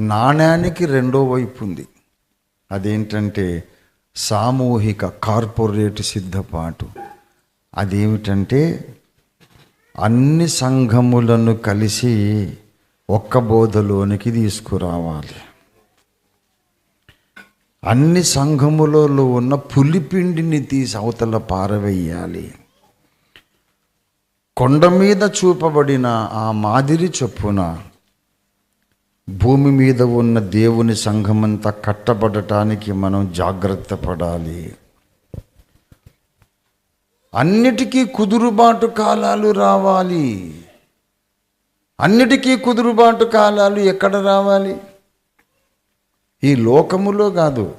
నాణ్యానికి రెండో వైపు ఉంది. అదేంటంటే సామూహిక కార్పొరేట్ సిద్ధపాటు. అదేమిటంటే అన్ని సంఘములను కలిసి ఒక్క బోధలోనికి తీసుకురావాలి. అన్ని సంఘములలో ఉన్న పులిపిండిని తీసి అవతల పారవేయాలి. కొండ మీద చూపబడిన ఆ మాదిరి చొప్పున భూమి మీద ఉన్న దేవుని సంఘమంతా కట్టబడటానికి మనం జాగ్రత్త పడాలి. అన్నిటికీ కుదురుబాటు కాలాలు రావాలి. అన్నిటికీ కుదురుబాటు కాలాలు ఎక్కడ రావాలి? ఈ లోకములో కాదు.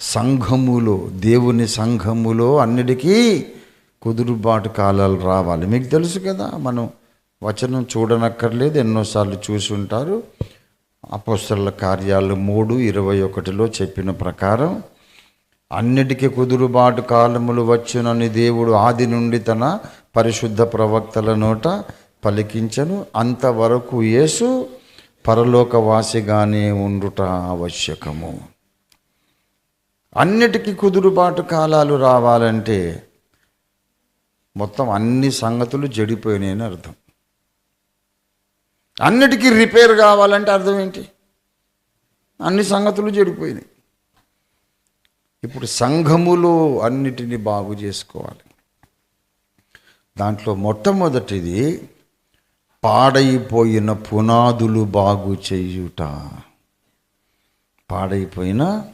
సంఘములో దేవుని సంఘములో అన్నిటికీ కుదురుబాటు కాలాలు రావాలి. మీకు తెలుసు కదా మనం వచనం చూడనక్కర్లేదు ఎన్నోసార్లు చూసి ఉంటారు. అపోస్తల కార్యాలు మూడు ఇరవై ఒకటిలో చెప్పిన ప్రకారం అన్నిటికీ కుదురుబాటు కాలములు వచ్చునని దేవుడు ఆది నుండి తన పరిశుద్ధ ప్రవక్తల నోట పలికించను. అంతవరకు యేసు పరలోకవాసిగానే ఉండుట ఆవశ్యకము. అన్నిటికీ కుదురుబాటు కాలాలు రావాలంటే మొత్తం అన్ని సంగతులు జడిపోయినాయని అర్థం. అన్నిటికీ రిపేర్ కావాలంటే అర్థం ఏంటి? అన్ని సంగతులు చెడిపోయినాయి. ఇప్పుడు సంఘములో అన్నిటినీ బాగు చేసుకోవాలి. దాంట్లో మొట్టమొదటిది పాడైపోయిన పునాదులు బాగు చేయుట. పాడైపోయిన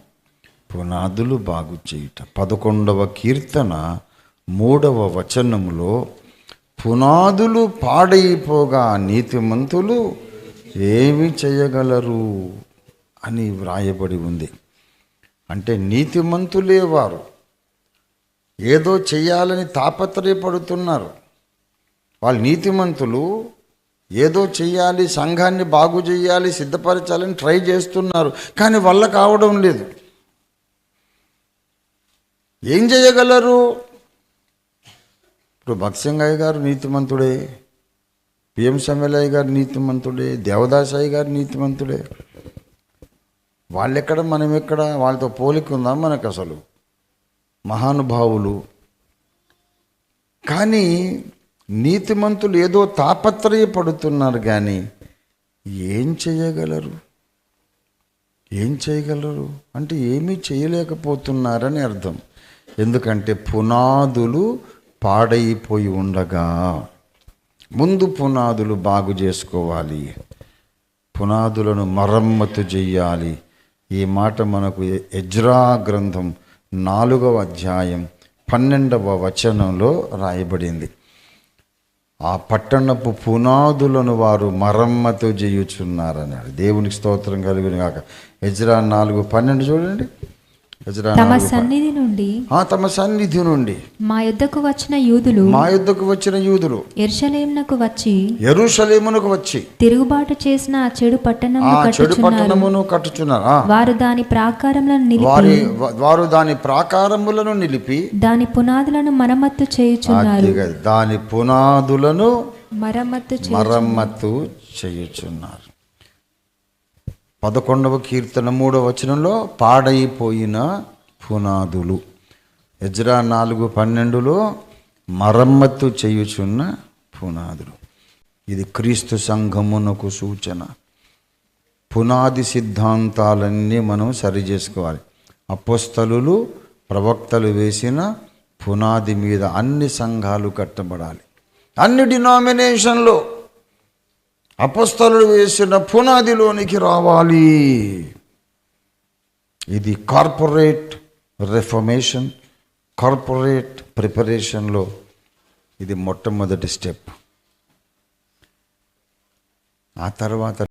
పునాదులు బాగు చేయుట. పదకొండవ కీర్తన మూడవ వచనములో పునాదులు పాడైపోగా నీతిమంతులు ఏమి చేయగలరు అని వ్రాయబడి ఉంది. అంటే నీతిమంతులే వారు. ఏదో చేయాలని తాపత్రయపడుతున్నారు. వాళ్ళు నీతిమంతులు ఏదో చేయాలి సంఘాన్ని బాగు చేయాలి సిద్ధపరచాలని ట్రై చేస్తున్నారు కానీ వల్ల కావడం లేదు. ఏం చేయగలరు? ఇప్పుడు భక్సింగయ్య గారు నీతిమంతుడే పిఎం సమ్మెలయ్య గారు నీతిమంతుడే దేవదాసాయి గారు నీతిమంతుడే. వాళ్ళెక్కడ మనం ఎక్కడ వాళ్ళతో పోలిక ఉందా మనకు అసలు మహానుభావులు. కానీ నీతిమంతులు ఏదో తాపత్రయపడుతున్నారు కానీ ఏం చేయగలరు ఏం చేయగలరు అంటే ఏమీ చేయలేకపోతున్నారని అర్థం. ఎందుకంటే పునాదులు పాడైపోయి ఉండగా ముందు పునాదులు బాగు చేసుకోవాలి. పునాదులను మరమ్మతు చెయ్యాలి. ఈ మాట మనకు ఎజ్రా గ్రంథం నాలుగవ అధ్యాయం పన్నెండవ వచనంలో రాయబడింది. ఆ పట్టణపు పునాదులను వారు మరమ్మతు చేయుచున్నారన్నాడు దేవునికి స్తోత్రం కలిగిన కాక ఎజ్రా నాలుగు పన్నెండు చూడండి. తమ సన్నిధి నుండి ఆ, తమ సన్నిధి నుండి మా యుద్ధకు వచ్చిన యూదులు మా యుద్ధకు వచ్చిన యూదులు ఎర్షలేమునకు వచ్చి ఎరుషలేమునకు వచ్చి తిరుగుబాటు చేసిన ఆ చెడు ఆ పట్టణమును చెడు పట్టణమును కట్టుచున్నారు. వారు దాని ప్రాకారములను నిలిపి వారి వారు దాని ప్రాకారములను నిలిపి దాని పునాదులను మరమ్మత్తు చేయుచున్నారు. దాని పునాదులను మరమ్మత్తు చే మరమ్మతు చేయుచున్నారు. పదకొండవ కీర్తన మూడవ వచనంలో పాడైపోయిన పునాదులు. ఎజ్రా నాలుగు పన్నెండులో మరమ్మత్తు చేయుచున్న పునాదులు. ఇది క్రీస్తు సంఘమునకు సూచన. పునాది సిద్ధాంతాలన్నీ మనం సరి చేసుకోవాలి. అపోస్తలులు ప్రవక్తలు వేసిన పునాది మీద అన్ని సంఘాలు కట్టబడాలి. అన్ని డినామినేషన్లో అపస్తలు వేసిన పునాదిలోనికి రావాలి. ఇది కార్పొరేట్ రిఫర్మేషన్ కార్పొరేట్ ప్రిపరేషన్లో ఇది మొట్టమొదటి స్టెప్. ఆ తర్వాత